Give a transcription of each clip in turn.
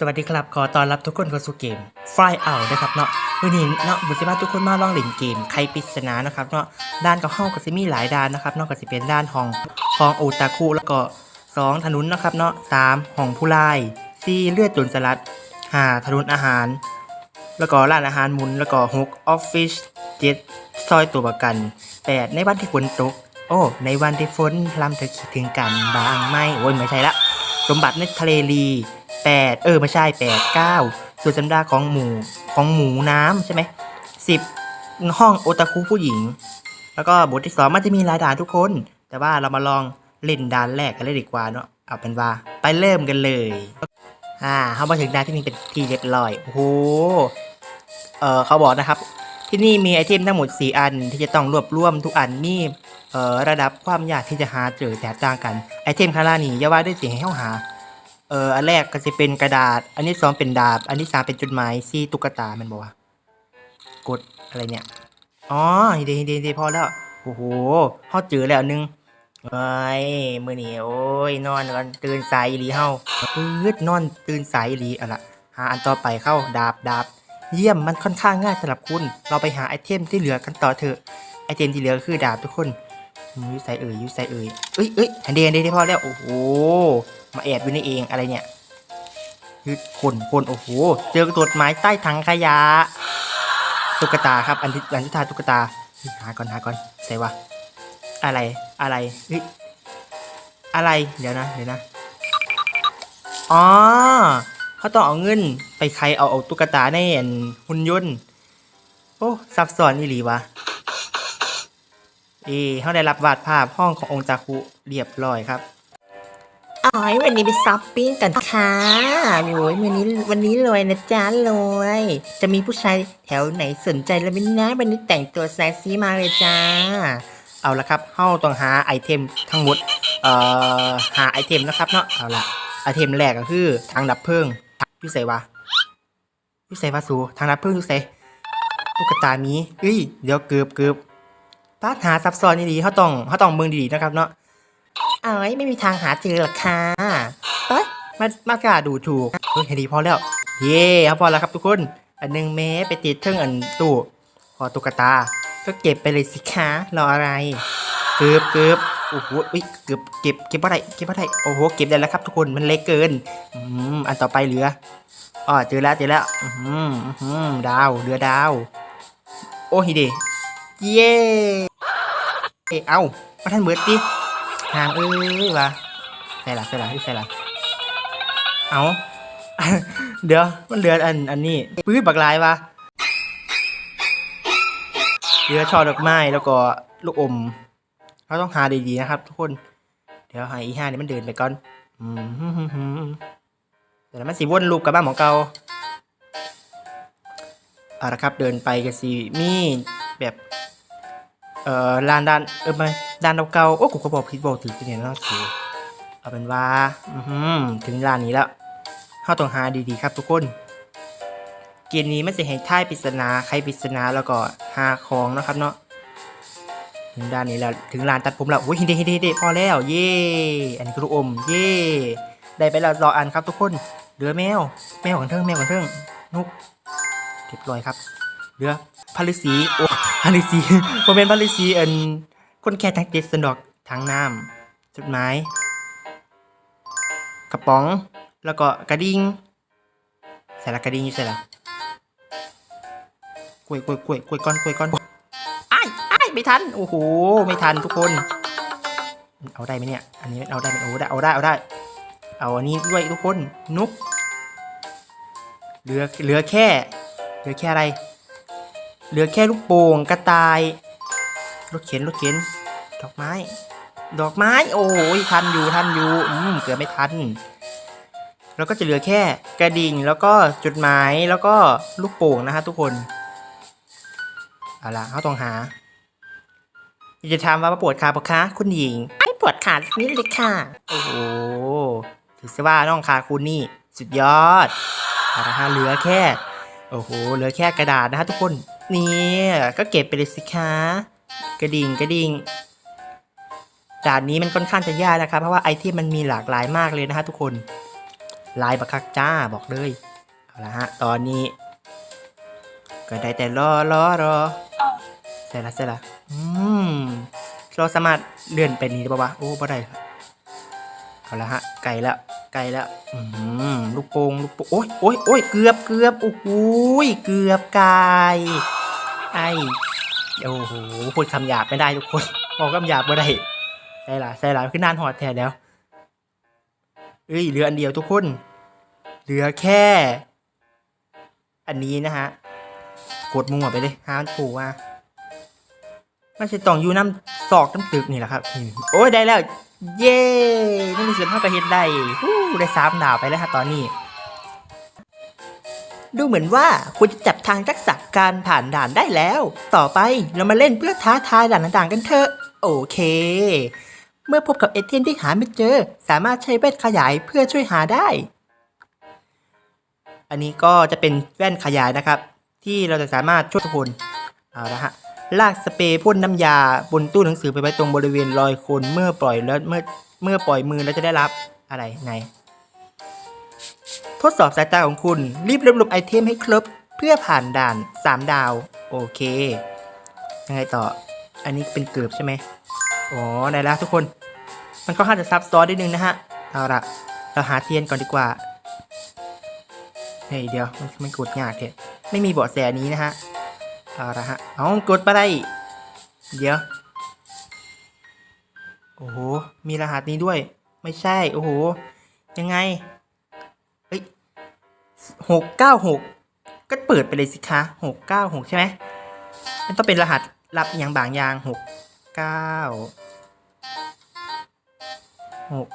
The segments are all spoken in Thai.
สวัสดีครับ ขอต้อนรับทุกคนเข้าสู่เกม Fly Out นะครับเนาะวันนี้เนาะบุษบาทุกคนมาลองเล่นเกม ใครปริศนานะครับเนาะด้านกับห้องก็จะมีหลายด้านนะครับเนอกจากจะเป็นด้านห้องของโอตาคุแล้วก็สองถนนนะครับเนาะสามห้องผู้ลายสี่เลือดจนสลัดห้าถนนอาหาร แล้วก็ร้านอาหารหมุนแล้วก็หกออฟฟิศเจ็ดซอยตัวประกันแปดในวันที่ฝนตก โอ้ ในวันที่ฝนพลำเธอคิดถึงกันบางไหมโอ้ยไม่ใช่ละสมบัติในทะเลลี แปดเออ ไม่ใช่แปดเก้าส่วนสันดาของหมูของหมูน้ำใช่ไหมสิบห้องโอตาคุผู้หญิง แล้วก็บทที่สองมันจะมีหลายด่านทุกคน แต่ว่าเรามาลองเล่นด่านแรกกันเลยดีกว่าเนาะเอาเป็นว่าไปเริ่มกันเลยอ่าเข้ามาถึงด่านที่หนึ่งเป็นที่เรียบร้อยโอ้โหเออเขาบอกนะครับ ที่นี่มีไอเทมทั้งหมด 4 อันที่จะต้องรวบรวมทุกอันมีเอ่อระดับความยากที่จะหาเจอแตกต่างกันไอเทมคารานี่อย่าว่าด้วยเสียงให้เข้าหา เอออันแรกก็จะเป็นกระดาษ อันที่สองเป็นดาบ อันที่สามเป็นจดหมายซีตุ๊กตามันบอกว่ากดอะไรเนี่ยอ๋อเดเดเดพอแล้วโอ้โหเขาเจอแล้วหนึงเอ้ยมื่อนี้โอ้ยนอนกันตื่นสายอีหลีเฮาปื๊ดนอนตื่นสายอีหลีอะล่ะหาอันต่อไปเข้าดาบดาบเยี่ยมมันค่อนข้างง่ายสำหรับคุณ เราไปหาไอเทมที่เหลือกันต่อเถอะไอเทมที่เหลือคือดาบทุกคน อืมอยูใส่เอ่ยอยูใส่เอ่ยเอ้ยเอ้ยอันเดียนเดียพอแล้วโอ้โหมาแอบอยู่นี่เองอะไรเนี่ยคือคนคนโอ้โห เจอกระตัวไม้ใต้ถังขยะตุ๊กตาครับอันที่อันที่ทาตุ๊กตาหาก่อนหาก่อนใส่วะอะไรอะไรเฮ้ยอะไรเดี๋ยวนะเดี๋ยวนะอ๋อเขาต้องเอาเงินไปใครเอาเอาตุ๊กตาในอันหุ่นยนต์โอ้ซับซ้อนนี่หลีวะ เอเขาได้รับวาดภาพห้องขององค์จาคุเรียบร้อยครับอ๋อยวันนี้ไปช้อปปิ้งกันค่ะโอ้ยวันนี้วันนี้รวยนะจ๊ะรวยจะมีผู้ชายแถวไหนสนใจแล้วไหมนะวันนี้แต่งตัวแซซี่มากเลยจ้า เอาละครับเฮาต้องหาไอเทมทั้งหมด เอ่อ หาไอเทมนะครับเนาะ เอาละไอเทมแรกก็คือทางดับเพลิงอยูใส่วะอยูใส่วะสูทางดับเพลิงอยูใส่ตุ๊กตามีเอ้ย เดี๋ยวเกือบเกือบป้าหาซับซ้อนนี่ดีเขาต้องเขาต้องเมืองดีๆนะครับเนาะอ๋อยไม่มีทางหาเจอหรอกค่ะไปมามากล้าดูถูกเฮ้ยดีพอแล้ว เย่ครับพอแล้วครับทุกคน อันหนึ่งแม้ไปติดเทิงอันตู้พอตุ๊กตา ก็เก็บไปเลยสิคะรออะไร เกือบเกือบโอ้โหเกือบเก็บเก็บอะไรเก็บอะไรโอ้โหเก็บได้แล้วครับทุกคนมันเล็กเกินอืมอันต่อไปเหลืออ๋อเจอแล้วเจอแล้วอืมอืมดาวเหลือดาว โอ้ฮิเดเย่ เอ้ามาท่านเบิดดิห่างเอ้ยวะใส่ละใส่ละที่ใส่ละเอาเดี๋ยวมันเหลืออันอันนี้ปื้ดบักลายวะเหลือช่อดอกไม้แล้วก็ลูกอมเราต้องหาดีๆนะครับ ทุกคน เดี๋ยวหาอีห้านี่มันเดินไปก่อนเดี๋ยวมันสิวนลูปกับบ้านของเก่าเอาละครับเดินไปก็สิมีแบบ เอ่อลานด้านเออไม่ด้านเก่าๆโอ้กูก็บอกผิดบอกถึงเนี่ยเนาะสิเอาเป็นว่าอือหือถึงลานนี้แล้วเราต้องหาดีๆครับทุกคน เกมนี้มันจะให้ท่ายปริศนาใครปริศนาแล้วก็หาของนะครับเนาะถึงด้านนี้แล้วถึงลานตัดผมแล้วโอ้ยฮิเดฮิเดฮิเดพอแล้ว เย่อันนี้คือลูกอม เย่ได้ไปแล้วรออันครับทุกคนเหลือแมว แมวของเทิงแมวของเทิงนุกเรียบร้อยครับเหลือพาริสีโอ้าริสีผมเป็นพาริสีเอันคนแค่ทักเจ็ดสนดอกทางน้ำจดหมายกระป๋อง แล้วก็กระดิ่งใส่ละกระดิ่งอยู่ใส่ละกล้วยกล้วยกล้วยกล้วยก้อนกล้วยก้อนไอ้ายอ้ไม่ทัน โอ้โห ไม่ทันทุกคน เอาได้ไหมเนี่ย อันนี้เอาได้ไหมโอ้ได้ เอาได้ เอาได้ เอาอันนี้ด้วยทุกคน นุก เหลือ เหลือแค่ เหลือแค่อะไร เหลือแค่ลูกโป่งกระต่ายรถเข็นรถเข็น ดอกไม้ ดอกไม้ โอ้ยทันอยู่ทันอยู่อืมเกือบไม่ทัน แล้วก็จะเหลือแค่กระดิ่งแล้วก็จดหมายแล้วก็ลูกโป่งนะฮะทุกคนเอาละเขาต้องหาอยากจะถามว่าปวดขาปะคะ คุณหญิงไม่ปวดขาสักนิดเลยค่ะ โอ้โหถือซะว่าน้องคาคุณนี่ สุดยอดเอาละฮะเหลือแค่ โอ้โห เหลือแค่กระดาษนะฮะทุกคน นี่ก็เก็บไปเลยสิคะกระดิ่งกระดิ่งด่านนี้มันค่อนข้างจะยากนะครับ เพราะว่าไอเทมมันมีหลากหลายมากเลยนะฮะทุกคน ลายบักคักจ้าบอกเลยเอาละฮะตอนนี้ ก็ได้แต่รอรอรอเสร็จละเสร็จละอืมเราสามารถเลื่อนไปนี้ได้ปะวะโอ้บ่ได้เอาละฮะไกลแล้ว ไกลแล้วลูกโป่งลูกโป่งโอ้ยโอ้ยโอ้ยเกือบเกือบโอ้โหยเกือบไกายไอโอ้โหพูดคำหยาบไม่ได้ทุกคนบอกคำหยาบไม่ได้ใช่ละใช่ละขึ้นนานหอดแทนแล้วเอ้ยเหลืออันเดียวทุกคนเหลือแค่ อันนี้นะฮะกดมั่วไปเลยห้ามนถูกว่าไม่ใช่ต้องอยู่น้ำซอกน้ำตึกนี่แหละครับโอ้ยได้แล้ว เย้นี่มีส่วนเท่ากับเฮ็ดได้ฮู้ได้สามดาวไปแล้วฮะตอนนี้ ดูเหมือนว่าคุณจะจับทางทักษะการผ่านด่านได้แล้ว ต่อไปเรามาเล่นเพื่อท้าทายด่านต่างๆกันเถอะ โอเค เมื่อพบกับเอเทมที่หาไม่เจอ สามารถใช้แว่นขยายเพื่อช่วยหาได้ อันนี้ก็จะเป็นแว่นขยายนะครับ ที่เราจะสามารถช่วยทุกคน เอาละฮะ ลากสเปรย์พ่นน้ำยาบนตู้หนังสือไปไว้ตรงบริเวณรอยคนเมื่อปล่อยแล้วเมื่อเมื่อปล่อยมือแล้วจะได้รับอะไรไหน ทดสอบสายตาของคุณ รีบรวบรวมไอเทมให้ครบเพื่อผ่านด่าน 3 ดาว โอเคยังไงต่อ อันนี้เป็นเกือบใช่ไหมอ๋อได้แล้วทุกคน มันก็ค่อนข้างจะซับซ้อนนิดนึงนะฮะ เอาละเราหาเทียนก่อนดีกว่าเฮ้ยเดี๋ยวมันมันกดยากเถอะไม่มีเบาะแสนี้นะฮะ เอาละฮะ เอากดไปได้ เดี๋ยว โอ้โห มีรหัสนี้ด้วย ไม่ใช่ โอ้โห ยังไง เฮ้ยหกเก้าหกก็เปิดไปเลยสิคะหกเก้าหกใช่ไหมมันต้องเป็นรหัสรับอย่างบางอย่างหกเก้าหก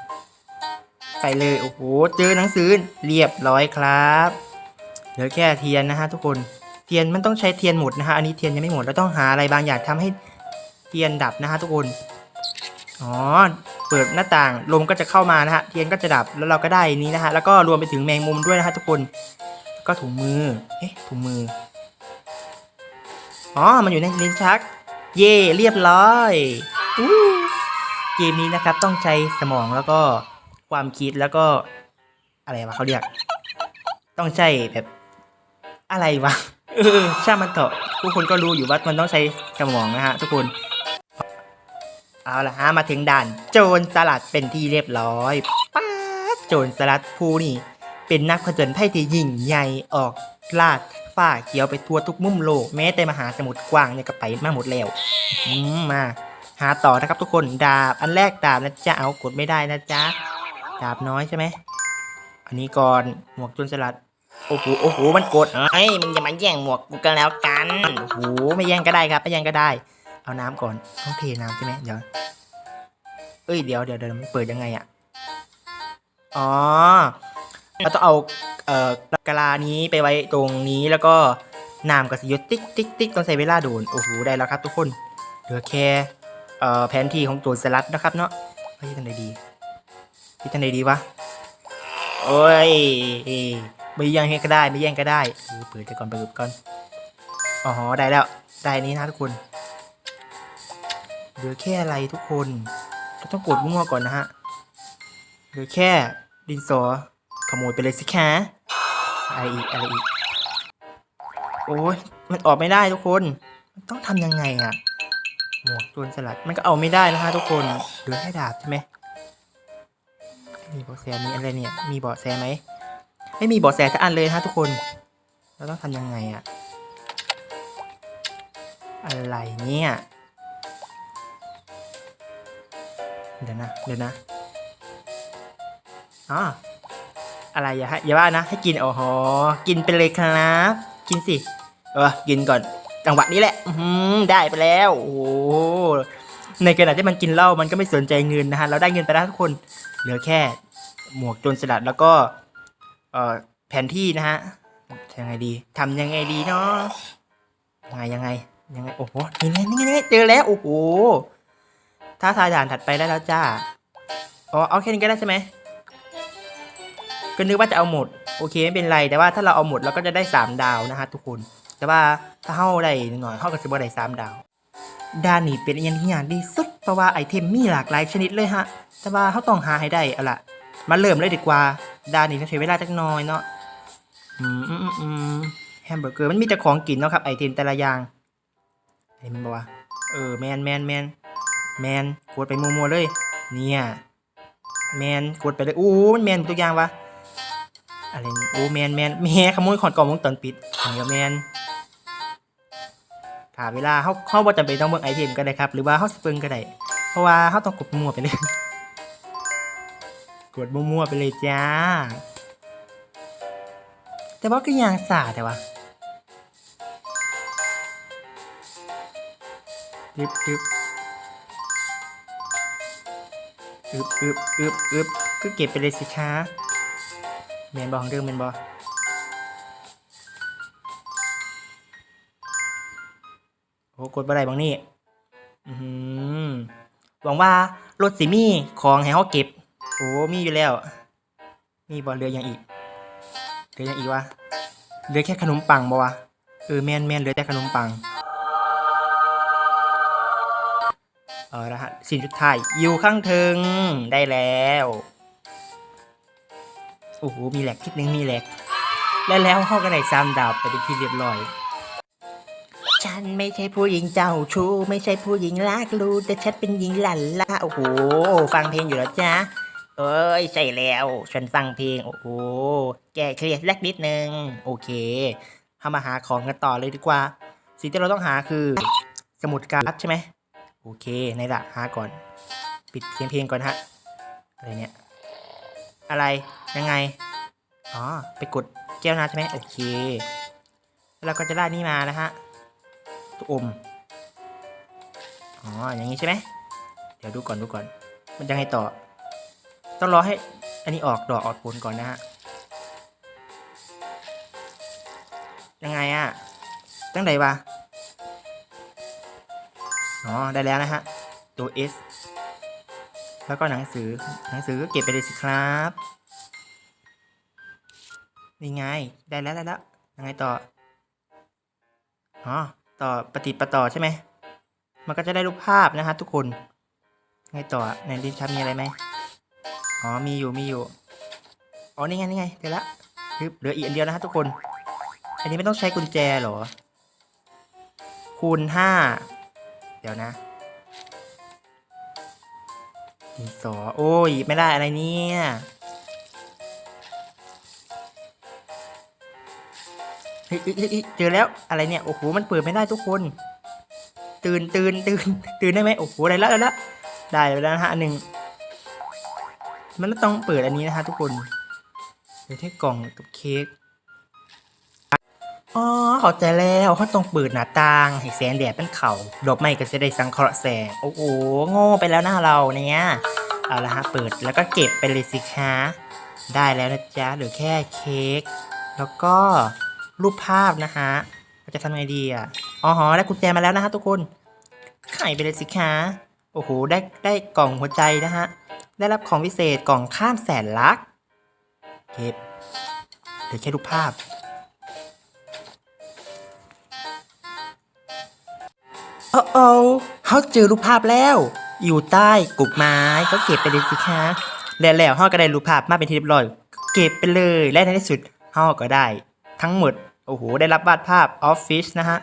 ไปเลย โอ้โห เจอหนังสือเรียบร้อยครับ เหลือแค่เทียนนะฮะทุกคน ทียนมันต้องใช้เทียนหมดนะฮะ อันนี้เทียนยังไม่หมดแล้วต้องหาอะไรบางอย่างทำให้เทียนดับนะฮะทุกคน อ๋อ เปิดหน้าต่างลมก็จะเข้ามานะฮะ เทียนก็จะดับแล้วเราก็ได้นี้นะฮะ แล้วก็รวมไปถึงแมงมุมด้วยนะฮะทุกคน ก็ถุงมือ เอ๊ะ ถุงมือ อ๋อ มันอยู่ในลิ้นชัก เย่เรียบร้อยอู้เกมนี้นะครับต้องใช้สมองแล้วก็ความคิดแล้วก็อะไรวะเขาเรียก ต้องใช้แบบอะไรวะ เออช่างมันเถอะทุกคนก็รู้อยู่ว่ามันต้องใช้สมองนะฮะทุกคน เอาละฮะมาถึงด่าน โจรสลัดเป็นที่เรียบร้อยป้าดโจรสลัดผู้นี่ เป็นนักผจญภัยที่ยิ่งใหญ่ออกลาดฝ้าเขียวไปทั่วทุกมุมโลกแม้แต่มหาสมุทรกว้างเนี่ยก็ไปมาหมดแล้วมมาหาต่อนะครับทุกคนดาบอันแรกดาบนะจ๊ะเอากดไม่ได้นะจ๊ะดาบน้อยใช่ไหมอันนี้ก่อนหมวกโจรสลัด โอ้โห โอ้โห มันกดเฮ้ยมึงอย่ามาแย่งหมวกกูกันแล้วกัน โอ้โห ไม่แย่งก็ได้ครับ ไม่แย่งก็ได้ เอาน้ำก่อนต้องเทน้ำใช่ไหมเดี๋ยว เอ้ย เดี๋ยวเดี๋ยวเดี๋ยวมันเปิดยังไงอะ อ๋อเราต้องเอาเอ่อกะลานี้ไปไว้ตรงนี้แล้วก็น้ำกับสียดติ๊กติ๊กติ๊กต้องใช้เวลาโดน โอ้โห ได้แล้วครับทุกคน เหลือแค่เอ่อแผนที่ของโจรสลัดนะครับเนาะเฮ้ยทางไหนดีที่ทางไหนดีวะ โอ้ย ไม่แย่งให้ก็ได้ไม่แย่งก็ได้เออเปิดก่อนเปิดก่อนอ๋อได้แล้วได้นี้นะทุกคนเหลือแค่อะไรทุกคนเราต้องกดมั่วก่อนนะฮะเหลือแค่ดินสอขโมยไปเลยสิคะอะไรอีกอะไรอีกโอ้ยมันออกไม่ได้ทุกคน มันต้องทำยังไงอะหมวกโจรสลัดมันก็เอาไม่ได้นะฮะทุกคนเหลือแค่ดาบใช่ไหมมีเบาะแสมีอะไรเนี่ย มีเบาะแสไหม ไม่มีบาะแสสักอันเลยฮะทุกคน เราต้องทำยังไงอะอะไรเนี่ย เดี๋ยวนะ เดี๋ยวนะอ๋ออะไรอย่าฮะอย่าว่านะ ให้กินโอ้โหกินไปเลยครับ กินสิ เออกินก่อนจังหวะนี้แหละ อืได้ไปแล้ว โอ้ในขณะที่มันกินเหล้ามันก็ไม่สนใจเงินนะฮะ เราได้เงินไปแล้วทุกคน เหลือแค่หมวกโจรสลัดแล้วก็ เอ่อแผนที่นะฮะยังไงดีทำยังไงดีเนาะยังไงยังไงยังไงโอ้โหนี่ไงนี่ไงนี่ไงเจอแล้วโอ้โหท้าทายด่านถัดไปได้แล้วจ้าอ๋อเอาแค่นี้ก็ได้ใช่ไหมก็นึกว่าจะเอาหมดโอเคไม่เป็นไรแต่ว่าถ้าเราเอาหมดเราก็จะได้สามดาวนะฮะทุกคน แต่ว่าถ้าเข้าได้หน่อยเข้ากับจะบ่ได้สามดาวด้านนี้เป็นอย่างที่ยากที่สุดเพราะว่าไอเทมมีหลากหลายชนิดเลยฮะ แต่ว่าเขาต้องหาให้ได้อาล่ะ มาเริ่มเลยดีกว่าด้านนี้ต้องใช้เวลาจักหน้อยเนาะอืมอืมอืมแฮมเบอร์เกอร์มันมีแต่ของกินเนาะครับไอเทมแต่ละอย่างอันนี้มันบอกว่าเออแมนแมนแมนแมนกดไปมัวๆเลย เนี่ยแมนกดไปเลยอู้มันแมนตัวอย่างวะอะไรโอ้แมนแมนแม่ขโมยขอนกล่องวงจรปิดอันนี้ก็แมนถ้าเวลาเขาเขาบ่จำเป็นต้องเบิ่งไอเทมก็ได้ครับ หรือว่าเขาสเปิงก็ได้เพราะว่าเขาต้องกดมัวไปเลย กดมั่วๆไปเลยจ้า แต่ว่าก็ยังสาแต่ว่าอึบอึบอึบอึบอึบอึบก็เก็บไปเลยสิคะเมนบอของเดิมเมนบอโอ้กดบ่ไดบางนี่อือหือหวังว่ารถสิมี่ของให้เขาเก็บ โอ้มีอยู่แล้ว มีบอลเรืออยังอีกเรืออยังอีกวะเหลือแค่ขนมปังบ่วะเออแมนแมนเหลือแต่ขนมปังเออนะฮะสิ่งสุดท้ายอยู่ข้างเทิงได้แล้วโอ้โหมีแหลกทิดนึงมีแหลกและแล้วเขาก็ได้ซ้ำดาวไปเป็นที่เรียบร้อย ฉันไม่ใช่ผู้หญิงเจ้าชู้ไม่ใช่ผู้หญิงลากลูแต่ฉันเป็นหญิงหลันละโอ้โหฟังเพลงอยู่แล้วจ้า เอ้ยใช่แล้ว ฉันฟังเพลง โอ้โหแก้เครียดสักนิดนึง โอเคทำมาหาของกันต่อเลยดีกว่า สิ่งที่เราต้องหาคือ สมุดการ์ดใช่ไหมโอเคในละหาก่อน ปิดเสียงเพลงก่อนฮะอะไรเนี่ย อะไรยังไงอ๋อไปกดแก้วน้ำใช่ไหมโอเคแล้วเราก็จะได้นี่มานะฮะตัวอมอ๋ออย่างนี้ใช่ไหมเดี๋ยวดูก่อนดูก่อน มันจะให้ต่อ ต้องรอให้อันนี้ออกดอกออกผลก่อนนะฮะ ยังไงอะตั้งใดวะ อ๋อ ได้แล้วนะฮะ ตัว S แล้วก็หนังสือ หนังสือก็เก็บไปเลยสิครับนี่ไง ได้แล้วได้แล้ว ยังไงต่อ อ๋อ ต่อปฏิประต่อใช่ไหม มันก็จะได้รูปภาพนะฮะทุกคน ไงต่อ ในดินชับมีอะไรไหม อ๋อมีอยู่มีอยู่อ๋อนี่ไงนี่ไงเดี๋ยวละคือเหลืออีกอันเดียวนะฮะทุกคน อันนี้ไม่ต้องใช้กุญแจหรอ คูณห้าเดี๋ยวนะดินสอโอ้ยไม่ได้อะไรเนี่ยเฮ้ยเฮ้ยเฮ้ยเจอแล้วอะไรเนี่ยโอ้โหมันเปิดไม่ได้ทุกคน ตื่นตื่นตื่นตื่นได้ไหมโอ้โหได้แล้วได้แล้วได้แล้วนะฮะอันหนึ่ง มันต้องเปิดอันนี้นะฮะทุกคนเดี๋ยวที่กล่องกับเค้กอ๋อเข้าใจแล้วเขาต้องเปิดหน้าต่างให้แสงแดดมันเข่าดอกไม้ก็จะได้สังเคราะห์แสงโอ้โหโง่ไปแล้วหน้าเราเนี่ยเอาละฮะเปิดแล้วก็เก็บไปเลยสิคะได้แล้วนะจ๊ะเหลือแค่เค้กแล้วก็รูปภาพนะฮะเราจะทำไงดีอะอ๋อได้กุญแจมาแล้วนะฮะทุกคนไขไปเลยสิคะโอ้โหได้ได้กล่องหัวใจนะฮะ ได้รับของพิเศษกล่องข้ามแสนลัก เก็บเหลือแค่รูปภาพ โอ้โอ้เขาเจอรูปภาพแล้ว อยู่ใต้กุกไม้ก็เก็บไปเลยสิคะแล้วแล้วเขาก็ได้รูปภาพมาเป็นที่เรียบร้อย เก็บไปเลยและในที่สุดเขาก็ได้ ทั้งหมด โอ้โห ได้รับวาดภาพออฟฟิศนะฮะ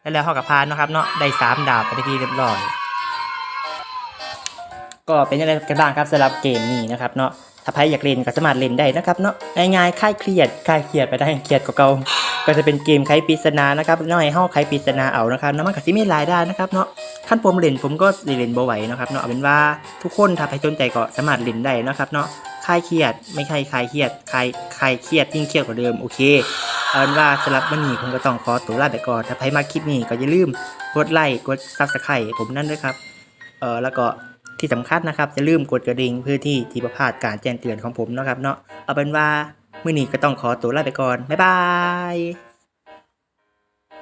แล้วแล้วเขากับพานนะครับเนาะ ได้สามดาวไปเป็นที่เรียบร้อย ก็เป็นยังไงกันบ้างครับสำหรับเกมนี้นะครับเนาะถ้าใครอยากเล่นก็สามารถเล่นได้นะครับเนาะง่ายๆคลายเครียดคลายเครียดไปได้เครียดกว่าเก่าก็จะเป็นเกมไขปริศนานะครับน้อยเฮาไขปริศนาเอานะครับน้ำมันกับซิมีหลายได้นะครับเนาะขั้นผมเล่นผมก็เล่นบ่ไหวนะครับเนาะเอาเป็นว่าทุกคนถ้าใครสนใจก็สามารถเล่นได้นะครับเนาะคลายเครียดไม่ใช่คลายเครียดคลายคลายเครียดยิ่งเครียดกว่าเดิมโอเคเอาเป็นว่าสำหรับวันนี้ผมก็ต้องขอตัวลาไปก่อนถ้าใครมาคลิปนี้ก็อย่าลืมกดไลค์กดซับสไครต์ผมนั่นด้วยครับเออแล้วก็ ที่สำคัญนะครับอย่าลืมกดกระดิ่งเพื่อที่ที่ประพาสการแจ้งเตือนของผมนะครับเนาะเอาเป็นว่ามื้อนี้ก็ต้องขอตัวลาไปก่อนบ๊ายบาย